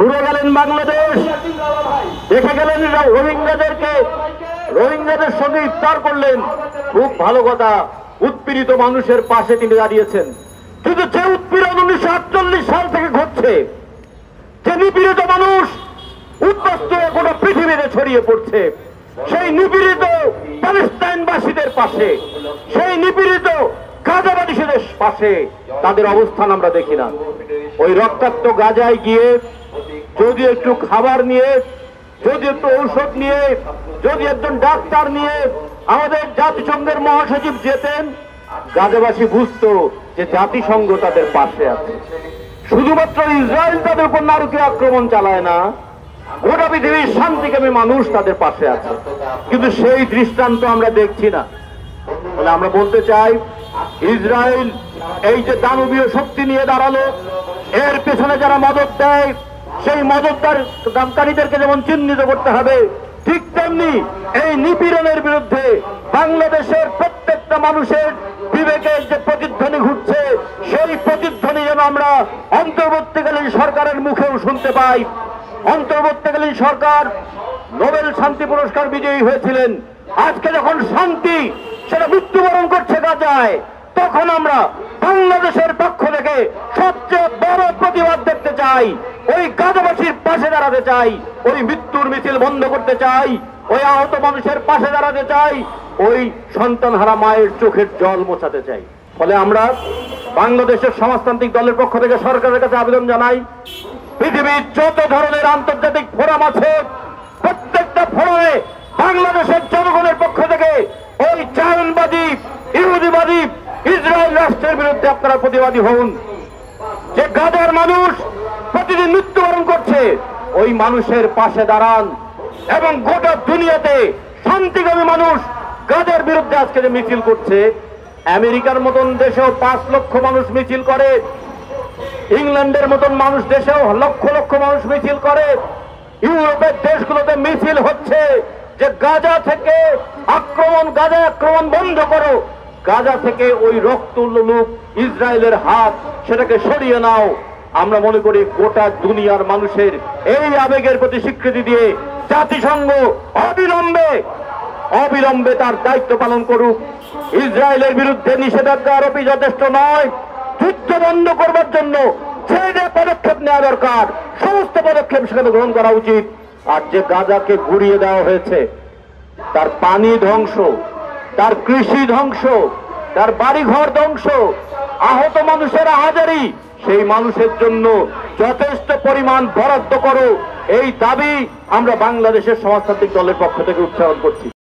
ঘুরে গেলেন বাংলাদেশ। দেখে গেলেন রোহিঙ্গাদেরকে, রোহিঙ্গাদের সঙ্গে ইফতার করলেন। খুব ভালো কথা, উৎপীড়িত মানুষের পাশে তিনি দাঁড়িয়েছেন। কিন্তু যে উৎপীড়ন উনিশশো আটচল্লিশ সাল থেকে ঘটছে, যে নিপীড়িত মানুষ উদ্বস্ত গোটা পৃথিবীতে ছড়িয়ে পড়ছে, সেই নিপীড়িত প্যালেস্টাইনবাসীদের পাশে, সেই নিপীড়িত গাজাবাদীদের পাশে তাদের অবস্থান আমরা দেখি না। ওই রক্তাক্ত গাজায় গিয়ে যদি একটু খাবার নিয়ে, যদি একটু ঔষধ নিয়ে, যদি একজন ডাক্তার নিয়ে আমাদের জাতিসংঘের মহাসচিব যেতেন গাজাবাসী বুঝতো যে জাতিসংঘ তাদের পাশে আছে। শুধুমাত্র ইসরায়েল তাদের উপর নারকীয় আক্রমণ চালায় না, গোটা পৃথিবীর শান্তিকামী মানুষ তাদের পাশে আছে। কিন্তু সেই দৃষ্টান্ত আমরা দেখছি না। আমরা বলতে চাই, ইসরায়েল এই যে দানবীয় শক্তি নিয়ে দাঁড়াল, এর পেছনে যারা মদত দেয় সেই মদতদার দামকারীদেরকে যেমন চিহ্নিত করতে হবে, ঠিক তেমনি এই নিপীড়নের বিরুদ্ধে বাংলাদেশের প্রত্যেকটা মানুষের বিবেকের যে প্রতিধ্বনি ঘুরছে, সেই প্রতিধ্বনি যেন আমরা অন্তর্বর্তীকালীন সরকারের মুখেও শুনতে পাই। অন্তর্বর্তীকালীন সরকার নোবেল শান্তি পুরস্কার বিজয়ী হয়েছিলেন। আজকে যখন শান্তি, সেটা মৃত্যুবরণ করছে গাজায় তখন আমরা বাংলাদেশের পক্ষ থেকে সবচেয়ে বড় প্রতিবাদ দেখতে চাই। ওই গাজাবাসীর পাশে দাঁড়াতে চাই, ওই মৃত্যুর মিছিল বন্ধ করতে চাই, ওই আহত মানুষের পাশে দাঁড়াতে চাই, ওই সন্তান হারা মায়ের চোখের জল মোছাতে চাই। ফলে আমরা বাংলাদেশের সমাজতান্ত্রিক দলের পক্ষ থেকে সরকারের কাছে আবেদন জানাই, পৃথিবীর যত ধরনের আন্তর্জাতিক ফোরাম আছে, প্রত্যেকটা ফোরামে বাংলাদেশের জনগণের পক্ষ থেকে ওই চায়নবাদী ইহুদিবাদী, ইসরায়েল রাষ্ট্রের বিরুদ্ধে আপনারা প্রতিবাদী হন। যে গাজার মানুষ প্রতিদিন মৃত্যুবরণ করছে। ওই মানুষের পাশে দাঁড়ান এবং গোটা দুনিয়াতে শান্তিকামী মানুষ গাজার বিরুদ্ধে আজকে যে মিছিল করছে? আমেরিকার মতন দেশেও পাঁচ লক্ষ মানুষ মিছিল করে। ইংল্যান্ডের মতন মানুষ দেশেও লক্ষ লক্ষ মানুষ মিছিল করে। ইউরোপের দেশগুলোতে মিছিল হচ্ছে যে গাজা থেকে আক্রমণ, গাজা আক্রমণ বন্ধ করো। গাজা থেকে ওই রক্ত লোক ইসরায়েলের হাত সেটাকে সরিয়ে নাও। আমরা মনে করি গোটা দুনিয়ার মানুষের এই আবেগের প্রতি স্বীকৃতি দিয়ে জাতিসংঘ অবিলম্বে অবিলম্বে তার দায়িত্ব পালন করুক। ইসরায়েলের বিরুদ্ধে নিষেধাজ্ঞা আরোপই যথেষ্ট নয়। যুদ্ধ বন্ধ করবার জন্য যে যে পদক্ষেপ নেওয়া দরকার। সমস্ত পদক্ষেপ সেখানে গ্রহণ করা উচিত। আর যে গাজাকে ঘুরিয়ে দেওয়া হয়েছে, তার পানি ধ্বংস, তার কৃষি ধ্বংস, তার বাড়িঘর ধ্বংস আহত মানুষের হাজারি। সেই মানুষের জন্য যথেষ্ট পরিমাণ বরাদ্দ করো। এই দাবি আমরা বাংলাদেশের সমাজতান্ত্রিক দলের পক্ষ থেকে উচ্চারণ করছি।